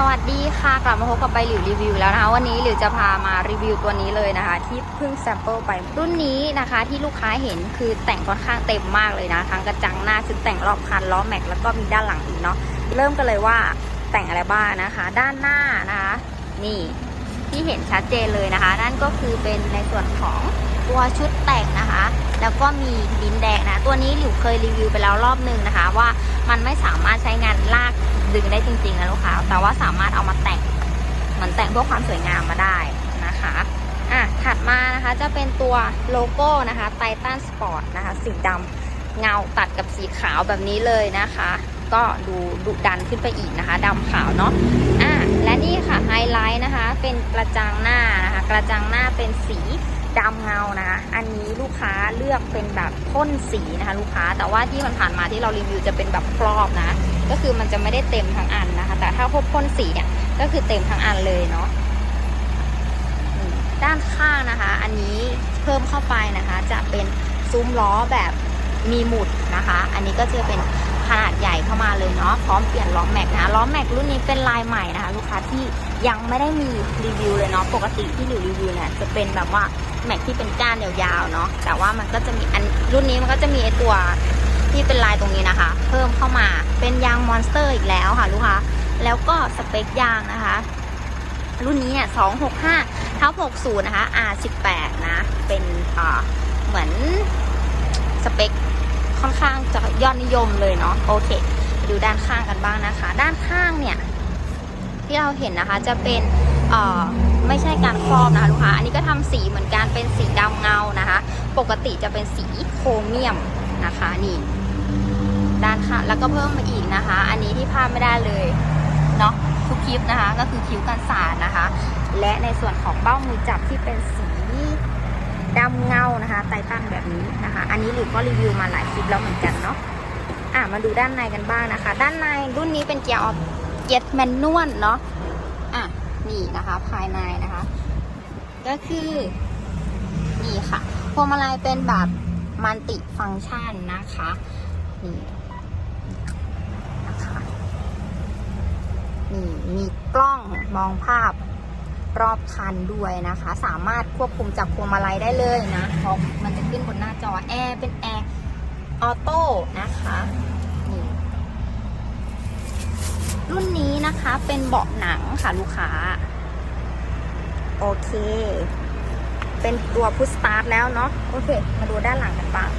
สวัสดีค่ะกลับมาพบกับใบหลิวรีวิวแล้วนะคะ วันนี้หลิวจะพามารีวิวตัวนี้เลยนะคะ ที่เพิ่งแซมเปิลไปรุ่นนี้นะคะที่ลูกค้าเห็นคือแต่งค่อนข้างเต็มมากเลยนะทั้งกระจังหน้าคือแต่งรอบคันล้อแม็กแล้วก็มีด้านหลังอีกเนาะเริ่มกันเลยว่าแต่งอะไรบ้างนะคะ ด้านหน้านะคะ นี่ที่เห็นชัดเจนเลยนะคะ นั่นก็คือเป็นในส่วนของ ตัวชุดแต่งนะคะ แล้วก็มีลิ้นแดงนะ ตัวนี้หลิวเคยรีวิวไปแล้วรอบนึงนะคะ ว่ามันไม่สามารถใช้งานลากดึงได้จริงๆนะลูกค้า แต่ว่าสามารถเอามาแต่งเหมือนแต่งเพื่อความสวยงามมาได้นะคะอะถัดมานะคะจะเป็นตัวโลโก้นะคะไททันสปอร์ตนะคะสีดำเงาตัดกับสีขาวแบบนี้เลยนะคะ ก็ดูดุดันขึ้นไปอีกนะคะดำขาวเนาะอะและนี่ค่ะไฮไลท์นะคะเป็นกระจังหน้านะคะกระจังหน้าเป็นสี ดำเงานะอันนี้ลูกค้าเลือกเป็นแบบพ่นสีนะคะ ลูกค้าแต่ว่าที่มันผ่านมาที่เรารีวิวจะเป็นแบบครอบนะ ก็คือมันจะไม่ได้เต็มทั้งอันนะคะ แต่ถ้าพวกพ่นสีเนี่ยก็คือเต็มทั้งอันเลยเนาะด้านข้างนะคะ อันนี้เพิ่มเข้าไปนะคะ จะเป็นซุ้มล้อแบบมีหมุดนะคะ อันนี้ก็จะเป็น ขนาดใหญ่เข้ามาเลยเนาะพร้อมเปลี่ยนล้อแม็กนะล้อแม็กรุ่นนี้เป็นลายใหม่นะคะลูกค้าที่ยังไม่ได้มีรีวิวเลยเนาะปกติที่หลิวรีวิวเนี่ยจะเป็นแบบว่าแม็กที่เป็นก้านยาวๆเนาะแต่ว่ามันก็จะมีอันรุ่นนี้มันก็จะมีไอตัวที่เป็นลายตรงนี้นะคะ เพิ่มเข้ามาเป็นยางมอนสเตอร์อีกแล้วค่ะลูกค้าแล้วก็สเปคยางนะคะ รุ่นนี้เนี่ย265เท่า60นย์นะคะ R18 นะ เป็นอ่าเหมือนสเปค ค่อนข้างจะยอดนิยมเลยเนาะโอเคดูด้านข้างกันบ้างนะคะ ด้านข้างเนี่ยที่เราเห็นนะคะจะเป็นเอ่อไม่ใช่การครอบนะคะลูกค้าอันนี้ก็ทำสีเหมือนกันเป็นสีดำเงานะคะ ปกติจะเป็นสีโครเมียมนะคะนี่ด้านค่ะแล้วก็เพิ่มมาอีกนะคะ อันนี้ที่พลาดไม่ได้เลยเนาะทุกคลิปนะคะ ก็คือคิ้วกันสาดนะคะ และในส่วนของเบ้ามือจับที่เป็นสีาไตตันแบบนี้นะคะ อันนี้หลิวก็รีวิวมาหลายคลิปแล้วเหมือนกันเนาะอะมาดูด้านในกันบ้างนะคะ ด้านในรุ่นนี้เป็นเกียร์ออฟเกียร์แมนนวลเนาะอะนี่นะคะภายในนะคะ ก็คือนี่ค่ะพวงมาลัยเป็นแบบมันติฟังก์ชันนะคะนี่นะคะนี่มีกล้องมองภาพ รอบคันด้วยนะคะ สามารถควบคุมจากพวงมาลัยได้เลยนะเพราะมันจะขึ้นบนหน้าจอแอร์เป็นแอร์ออโต้นะคะนี่รุ่นนี้นะคะเป็นเบาะหนังค่ะลูกค้า โอเค เป็นตัวพุชสตาร์ทแล้วเนาะโอเค มาดูด้านหลังกันบ้าง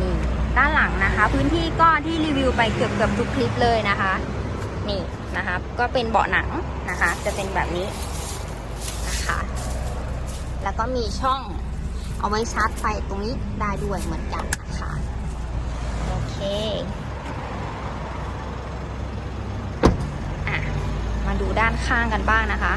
นี่ ด้านหลังนะคะ พื้นที่ก็ที่รีวิวไปเกือบเกือบทุกคลิปเลยนะคะ นี่นะคะก็เป็นเบาะหนังนะคะ จะเป็นแบบนี้นะคะ แล้วก็มีช่องเอาไว้ชาร์จไฟตรงนี้ได้ด้วยเหมือนกันนะคะโอเคมาดูด้านข้างกันบ้างนะคะ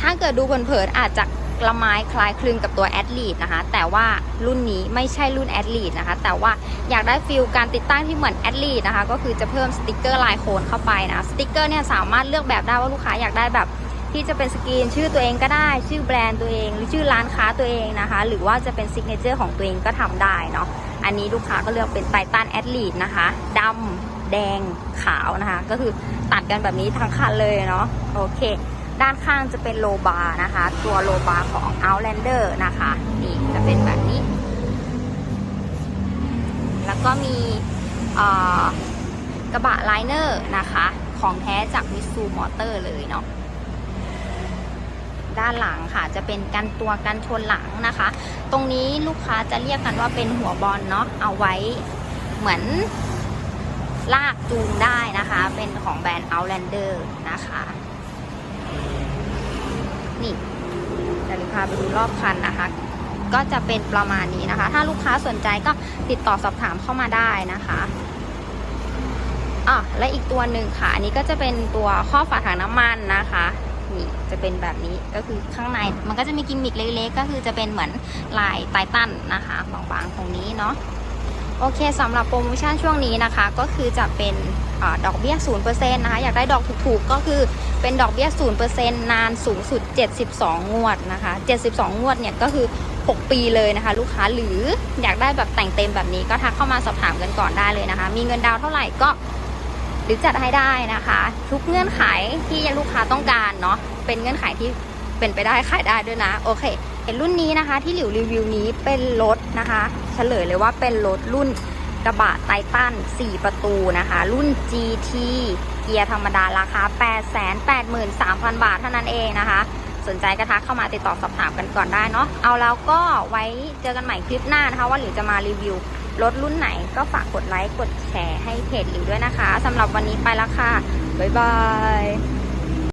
ถ้าเกิดดูเผินๆอาจจะ ละไม้คล้ายคลึงกับตัวแอดลีดนะคะ แต่ว่ารุ่นนี้ไม่ใช่รุ่นแอดลีดนะคะ แต่ว่าอยากได้ฟิลการติดตั้งที่เหมือนแอดลีดนะคะ ก็คือจะเพิ่มสติกเกอร์ลายโคนเข้าไปนะสติกเกอร์เนี่ยสามารถเลือกแบบได้ว่าลูกค้าอยากได้แบบที่จะเป็นสกรีนชื่อตัวเองก็ได้ ชื่อแบรนด์ตัวเองหรือชื่อร้านค้าตัวเองนะคะ หรือว่าจะเป็นซิกเนเจอร์ของตัวเองก็ทำได้เนาะอันนี้ลูกค้าก็เลือกเป็นไททันแอดลีดนะคะดำแดงขาวนะคะ ก็คือตัดกันแบบนี้ทั้งคันเลยเนาะโอเค ด้านข้างจะเป็นโลบาร์นะคะ ตัวโลบาร์ของ Outlander นะคะ นี่จะเป็นแบบนี้ แล้วก็มีกระบะไลเนอร์นะคะ ของแท้จากมิซูมอเตอร์เลยเนาะด้านหลังค่ะจะเป็นกันตัวกันชนหลังนะคะ ตรงนี้ลูกค้าจะเรียกกันว่าเป็นหัวบอลเนาะเอาไว้เหมือนลากจูงได้นะคะ เป็นของแบรนด์ Outlander นะคะ นี่จะพาไปดูรอบคันนะคะ ก็จะเป็นประมาณนี้นะคะ ถ้าลูกค้าสนใจก็ติดต่อสอบถามเข้ามาได้นะคะอะและอีกตัวหนึ่งค่ะ อันนี้ก็จะเป็นตัวข้อฝาถังน้ำมันนะคะนี่จะเป็นแบบนี้ก็คือข้างในมันก็จะมีกิมมิคเล็กๆ ก็คือจะเป็นเหมือนลายไตตันนะคะบางๆตรงนี้เนาะโอเคสำหรับโปรโมชั่นช่วงนี้นะคะ ก็คือจะเป็น ดอกเบี้ย 0%นะคะ อยากได้ดอกถูกๆ ก็คือเป็นดอกเบี้ย 0%นานสูงสุด 72 งวดนะคะ 72 งวดเนี่ยก็คือ 6 ปีเลยนะคะ ลูกค้าหรืออยากได้แบบแต่งเต็มแบบนี้ก็ทักเข้ามาสอบถามกันก่อนได้เลยนะคะ มีเงินดาวเท่าไหร่ก็หรือจัดให้ได้นะคะ ทุกเงื่อนไขที่ลูกค้าต้องการเนาะเป็นเงื่อนไขที่เป็นไปได้ขายได้ด้วยนะโอเคเห็นรุ่นนี้นะคะที่หลิวรีวิวนี้เป็นรถนะคะ เฉลยเลยว่าเป็นรถรุ่น กระบะไททัน4 ประตูนะคะ รุ่น GT เกียร์ธรรมดาราคา 883,000 บาทเท่านั้นเองนะคะ สนใจก็ทักเข้ามาติดต่อสอบถามกันก่อนได้เนาะเอาแล้วก็ไว้เจอกันใหม่คลิปหน้านะคะ ว่าหลิวจะมารีวิวรถรุ่นไหนก็ฝากกดไลค์กดแชร์ให้เพจหลิวด้วยนะคะสำหรับวันนี้ไปล้วค่ะ บ๊ายบาย